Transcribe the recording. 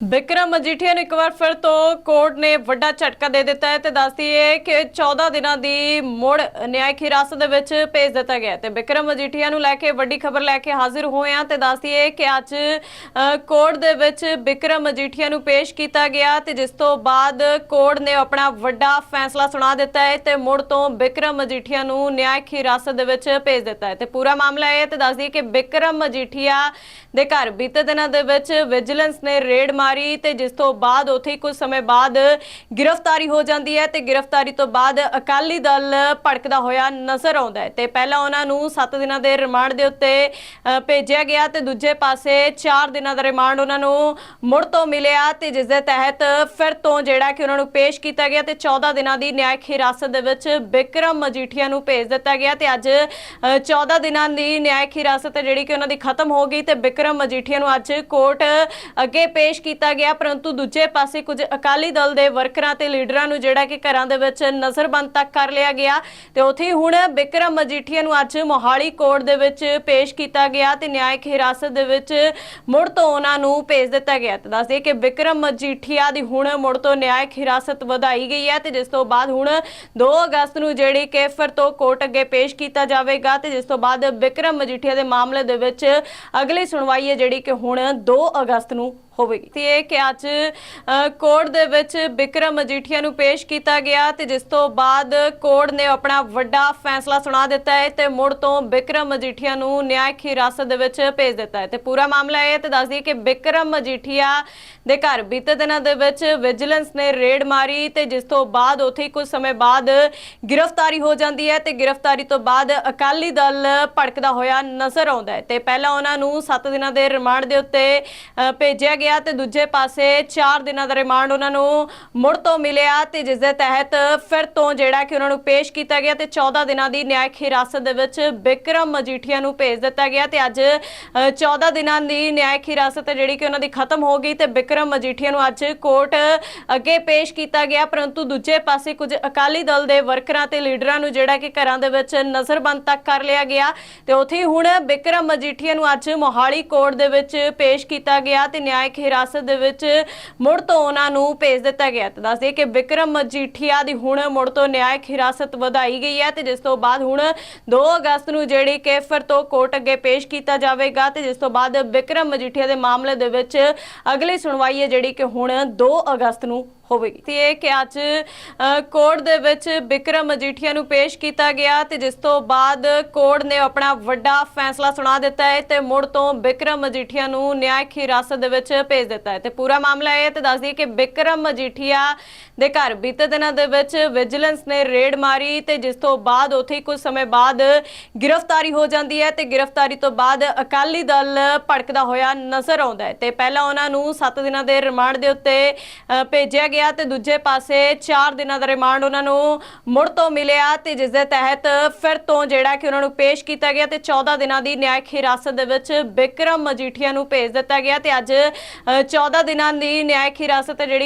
ਬਿਕਰਮ ਮਜੀਠੀਆ ਨੂੰ ਇੱਕ ਵਾਰ ਫਿਰ ਤੋਂ ਕੋਰਟ ਨੇ ਵੱਡਾ ਝਟਕਾ ਦੇ ਦਿੱਤਾ ਹੈ ਤੇ ਦੱਸਦੀ ਹੈ ਕਿ 14 ਦਿਨਾਂ ਦੀ ਮੁੜ ਨਿਆਇਕ ਹਿਰਾਸਤ ਦੇ ਵਿੱਚ ਭੇਜ ਦਿੱਤਾ ਗਿਆ ਤੇ ਬਿਕਰਮ ਮਜੀਠੀਆ ਨੂੰ ਲੈ ਕੇ ਵੱਡੀ ਖਬਰ ਲੈ ਕੇ ਹਾਜ਼ਰ ਹੋਏ ਹਾਂ ਤੇ ਦੱਸਦੀ ਹੈ ਕਿ ਅੱਜ ਕੋਰਟ ਦੇ ਵਿੱਚ ਵਿਕਰਮ ਮਜੀਠੀਆ ਨੂੰ ਪੇਸ਼ ਕੀਤਾ ਗਿਆ ਤੇ ਜਿਸ ਤੋਂ ਬਾਅਦ ਕੋਰਟ ਨੇ ਆਪਣਾ ਵੱਡਾ ਫੈਸਲਾ ਸੁਣਾ ਦਿੱਤਾ ਹੈ ਤੇ ਮੁੜ ਤੋਂ ਬਿਕਰਮ ਮਜੀਠੀਆ ਨੂੰ ਨਿਆਇਕ ਹਿਰਾਸਤ ਦੇ ਵਿੱਚ ਭੇਜ ਦਿੱਤਾ ਹੈ ਤੇ ਪੂਰਾ ਮਾਮਲਾ ਇਹ ਹੈ ਤੇ ਦੱਸਦੀ ਹੈ ਕਿ ਬਿਕਰਮ ਮਜੀਠੀਆ ਦੇ ਘਰ ਬੀਤੇ ਦਿਨਾਂ ਦੇ ਵਿੱਚ ਵਿਜੀਲੈਂਸ ਨੇ ਰੇਡ ਮਾਰੀ ਤੇ ਜਿਸ ਤੋਂ ਬਾਅਦ ਉੱਥੇ ਹੀ ਕੁਝ ਸਮੇਂ ਬਾਅਦ ਗ੍ਰਿਫਤਾਰੀ ਹੋ ਜਾਂਦੀ ਹੈ ਤੇ ਗ੍ਰਿਫਤਾਰੀ ਤੋਂ ਬਾਅਦ ਅਕਾਲੀ ਦਲ ਭੜਕਦਾ ਹੋਇਆ ਨਜ਼ਰ ਆਉਂਦਾ ਹੈ ਤੇ ਪਹਿਲਾਂ ਉਹਨਾਂ ਨੂੰ 7 ਦਿਨਾਂ ਦੇ ਰਿਮਾਂਡ ਦੇ ਉੱਤੇ ਭੇਜਿਆ ਗਿਆ ਤੇ ਦੂਜੇ ਪਾਸੇ 4 ਦਿਨਾਂ ਦਾ ਰਿਮਾਂਡ ਉਹਨਾਂ ਨੂੰ ਮੁੜ ਤੋਂ ਮਿਲਿਆ ਤੇ ਜਿਸ ਦੇ ਤਹਿਤ ਫਿਰ ਤੋਂ ਜਿਹੜਾ ਕਿ ਉਹਨਾਂ ਨੂੰ ਪੇਸ਼ ਕੀਤਾ ਗਿਆ ਤੇ 14 ਦਿਨਾਂ ਦੀ ਨਿਆਇਕ ਹਿਰਾਸਤ ਦੇ ਵਿੱਚ ਬਿਕਰਮ ਮਜੀਠੀਆ ਨੂੰ ਭੇਜ ਦਿੱਤਾ ਗਿਆ ਤੇ ਅੱਜ ਅ, 14 ਦਿਨਾਂ ਦੀ ਨਿਆਇਕ ਹਿਰਾਸਤ ਜਿਹੜੀ ਕਿ ਉਹਨਾਂ ਦੀ ਖਤਮ ਹੋ ਗਈ ਤੇ ਬਿਕਰਮ ਮਜੀਠੀਆ ਨੂੰ ਅੱਜ ਕੋਰਟ ਅੱਗੇ ਪੇਸ਼ ਕੀਤਾ ਕੀਤਾ ਗਿਆ, ਪਰੰਤੂ ਦੂਜੇ ਪਾਸੇ ਕੁਝ ਅਕਾਲੀ ਦਲ ਦੇ ਵਰਕਰਾਂ ਤੇ ਲੀਡਰਾਂ ਨੂੰ ਜਿਹੜਾ ਕਿ ਘਰਾਂ ਦੇ ਵਿੱਚ ਨਜ਼ਰਬੰਦ ਤੱਕ ਕਰ ਲਿਆ ਗਿਆ ਤੇ ਉੱਥੇ ਹੁਣ ਵਿਕਰਮ ਮਜੀਠੀਆ ਨੂੰ ਅੱਜ ਮੋਹਾਲੀ ਕੋਰਟ ਦੇ ਵਿੱਚ ਪੇਸ਼ ਕੀਤਾ ਗਿਆ ਤੇ ਨਿਆਇਕ ਹਿਰਾਸਤ ਦੇ ਵਿੱਚ ਮੁੜ ਤੋਂ ਉਹਨਾਂ ਨੂੰ ਭੇਜ ਦਿੱਤਾ ਗਿਆ। ਤੇ ਦੱਸਦੇ ਕਿ ਵਿਕਰਮ ਮਜੀਠੀਆ ਦੀ ਹੁਣ ਮੁੜ ਤੋਂ ਨਿਆਇਕ ਹਿਰਾਸਤ ਵਧਾਈ ਗਈ ਹੈ ਤੇ ਜਿਸ ਤੋਂ ਬਾਅਦ ਹੁਣ 2 ਅਗਸਤ ਨੂੰ ਜਿਹੜੀ ਕਿ ਫਿਰ ਤੋਂ ਕੋਰਟ ਅੱਗੇ ਪੇਸ਼ ਕੀਤਾ ਜਾਵੇਗਾ ਤੇ ਜਿਸ ਤੋਂ ਬਾਅਦ ਬਿਕਰਮ ਮਜੀਠੀਆ ਦੇ ਮਾਮਲੇ ਦੇ ਵਿੱਚ ਅਗਲੀ ਸੁਣਵਾਈ ਹੈ ਜਿਹੜੀ ਕਿ ਹੁਣ 2 ਅਗਸਤ ਨੂੰ ਹੋਵੇਗੀ। ਤੇ ਇਹ ਕਿ ਅੱਜ ਕੋਰਟ ਦੇ ਵਿੱਚ ਬਿਕਰਮ ਮਜੀਠੀਆ ਨੂੰ ਪੇਸ਼ ਕੀਤਾ ਗਿਆ ਤੇ ਜਿਸ ਤੋਂ ਬਾਅਦ ਕੋਰਟ ਨੇ ਆਪਣਾ ਵੱਡਾ ਫੈਸਲਾ ਸੁਣਾ ਦਿੱਤਾ ਹੈ ਤੇ ਮੁੜ ਤੋਂ ਬਿਕਰਮ ਮਜੀਠੀਆ ਨੂੰ ਨਿਆਇਕ ਹਿਰਾਸਤ ਦੇ ਵਿੱਚ ਭੇਜ ਦਿੱਤਾ ਹੈ। ਤੇ ਪੂਰਾ ਮਾਮਲਾ ਇਹ ਹੈ ਤੇ ਦੱਸਦੀ ਕਿ ਬਿਕਰਮ ਮਜੀਠੀਆ ਦੇ ਘਰ ਬੀਤੇ ਦਿਨਾਂ ਦੇ ਵਿੱਚ ਵਿਜੀਲੈਂਸ ਨੇ ਰੇਡ ਮਾਰੀ ਤੇ ਜਿਸ ਤੋਂ ਬਾਅਦ ਉੱਥੇ ਕੁਝ ਸਮੇਂ ਬਾਅਦ ਗ੍ਰਿਫਤਾਰੀ ਹੋ ਜਾਂਦੀ ਹੈ ਤੇ ਗ੍ਰਿਫਤਾਰੀ ਤੋਂ ਬਾਅਦ ਅਕਾਲੀ ਦਲ ਭੜਕਦਾ ਹੋਇਆ ਨਜ਼ਰ ਆਉਂਦਾ ਹੈ। ਤੇ ਪਹਿਲਾਂ ਉਹਨਾਂ ਨੂੰ 7 ਦਿਨਾਂ ਦੇ ਰਿਮਾਂਡ ਦੇ ਉੱਤੇ ਭੇਜਿਆ ਗਿਆ ਤੇ ਦੂਜੇ ਪਾਸੇ 4 ਦਿਨਾਂ ਦਾ ਰਿਮਾਂਡ ਉਹਨਾਂ ਨੂੰ ਮੁੜ ਤੋਂ ਮਿਲਿਆ ਤੇ ਜਿਸ ਦੇ ਤਹਿਤ ਫਿਰ ਤੋਂ ਜਿਹੜਾ ਕਿ ਉਹਨਾਂ ਨੂੰ ਪੇਸ਼ ਕੀਤਾ ਗਿਆ ਤੇ 14 ਦਿਨਾਂ ਦੀ ਨਿਆਇਕ ਹਿਰਾਸਤ ਦੇ ਵਿੱਚ ਬਿਕਰਮ ਮਜੀਠੀਆ ਨੂੰ ਭੇਜ ਦਿੱਤਾ ਗਿਆ ਤੇ ਅੱਜ 14 ਦਿਨਾਂ ਦੀ ਨਿਆਇਕ ਹਿਰਾਸਤ ਜਿਹੜੀ ਕਿ ਉਹਨਾਂ ਦੀ ਖਤਮ ਹੋ ਗਈ ਤੇ ਵਿਕਰਮ ਮਜੀਠੀਆ ਨੂੰ ਅੱਜ ਕੋਰਟ ਅੱਗੇ ਪੇਸ਼ ਕੀਤਾ ਗਿਆ। ਪਰੰਤੂ ਦੂਜੇ ਪਾਸੇ ਕੁਝ ਅਕਾਲੀ ਦਲ ਦੇ ਵਰਕਰਾਂ ਤੇ ਲੀਡਰਾਂ ਨੂੰ ਜਿਹੜਾ ਕਿ ਘਰਾਂ ਦੇ ਵਿੱਚ ਨਜ਼ਰਬੰਦ ਤੱਕ ਕਰ ਲਿਆ ਗਿਆ ਤੇ ਉੱਥੇ ਹੀ ਹੁਣ ਬਿਕਰਮ ਮਜੀਠੀਆ ਨੂੰ ਅੱਜ ਮੋਹਾਲੀ ਕੋਰਟ ਦੇ ਵਿੱਚ ਪੇਸ਼ ਕੀਤਾ ਗਿਆ ਤੇ ਨਿਆਇਕ ਹਿਰਾਸਤ ਦੇ ਵਿੱਚ ਮੁੜ ਤੋਂ ਉਹਨਾਂ ਨੂੰ ਭੇਜ ਦਿੱਤਾ ਗਿਆ ਤੇ ਦੱਸਦੇ ਕਿ ਵਿਕਰਮ ਮਜੀਠੀਆ ਦੀ ਹੁਣ ਮੁੜ ਤੋਂ ਨਿਆਇਕ ਹਿਰਾਸਤ ਵਧਾਈ ਗਈ ਹੈ ਤੇ ਜਿਸ ਤੋਂ ਬਾਅਦ ਹੁਣ 2 ਅਗਸਤ ਨੂੰ ਜਿਹੜੀ ਕਿ ਫਿਰ ਤੋਂ ਕੋਰਟ ਅੱਗੇ ਪੇਸ਼ ਕੀਤਾ ਜਾਵੇਗਾ ਤੇ ਜਿਸ ਤੋਂ ਬਾਅਦ ਵਿਕਰਮ ਮਜੀਠੀਆ ਦੇ ਮਾਮਲੇ ਦੇ ਵਿੱਚ ਅਗਲੀ ਸੁਣਵਾਈ ਹੈ ਜਿਹੜੀ ਕਿ ਹੁਣ 2 ਅਗਸਤ ਨੂੰ ਹੋਵੇਗੀ। ਤੇ ਇਹ ਕਿ ਅੱਜ ਕੋਰਟ ਦੇ ਵਿੱਚ ਬਿਕਰਮ ਮਜੀਠੀਆ ਨੂੰ ਪੇਸ਼ ਕੀਤਾ ਗਿਆ ਤੇ ਜਿਸ ਤੋਂ ਬਾਅਦ ਕੋਰਟ ਨੇ ਆਪਣਾ ਵੱਡਾ ਫੈਸਲਾ ਸੁਣਾ ਦਿੱਤਾ ਹੈ ਤੇ ਮੁੜ ਤੋਂ ਬਿਕਰਮ ਮਜੀਠੀਆ ਨੂੰ ਨਿਆਇਕ ਹਿਰਾਸਤ ਦੇ ਵਿੱਚ ਭੇਜ ਦਿੱਤਾ ਹੈ। ਤੇ ਪੂਰਾ ਮਾਮਲਾ ਇਹ ਹੈ ਤੇ ਦੱਸਦੀ ਕਿ ਬਿਕਰਮ ਮਜੀਠੀਆ ਦੇ ਘਰ ਬੀਤੇ ਦਿਨਾਂ ਦੇ ਵਿੱਚ ਵਿਜੀਲੈਂਸ ਨੇ ਰੇਡ ਮਾਰੀ ਤੇ ਜਿਸ ਤੋਂ ਬਾਅਦ ਉੱਥੇ ਕੁਝ ਸਮੇਂ ਬਾਅਦ ਗ੍ਰਿਫਤਾਰੀ ਹੋ ਜਾਂਦੀ ਹੈ ਤੇ ਗ੍ਰਿਫਤਾਰੀ ਤੋਂ ਬਾਅਦ ਅਕਾਲੀ ਦਲ ਭੜਕਦਾ ਹੋਇਆ ਨਜ਼ਰ ਆਉਂਦਾ ਹੈ। ਤੇ ਪਹਿਲਾਂ ਉਹਨਾਂ ਨੂੰ 7 ਦਿਨਾਂ ਦੇ ਰਿਮਾਂਡ ਦੇ ਉੱਤੇ ਭੇਜਿਆ ਗਿਆ ਤੇ ਦੂਜੇ ਪਾਸੇ 4 ਦਿਨਾਂ ਦਾ ਰਿਮਾਂਡ ਉਹਨਾਂ ਨੂੰ ਮੁੜ ਤੋਂ ਮਿਲਿਆ ਤੇ ਜਿਸ ਦੇ ਤਹਿਤ ਫਿਰ ਤੋਂ ਜਿਹੜਾ ਕਿ ਉਹਨਾਂ ਨੂੰ ਪੇਸ਼ ਕੀਤਾ ਗਿਆ ਤੇ 14 ਦਿਨਾਂ ਦੀ ਨਿਆਇਕ ਹਿਰਾਸਤ ਦੇ ਵਿੱਚ ਬਿਕਰਮ ਮਜੀਠੀਆ ਨੂੰ ਭੇਜ ਦਿੱਤਾ ਗਿਆ ਤੇ ਅੱਜ ਅ, 14 ਦਿਨਾਂ ਦੀ ਨਿਆਇਕ ਹਿਰਾਸਤ ਜਿਹੜੀ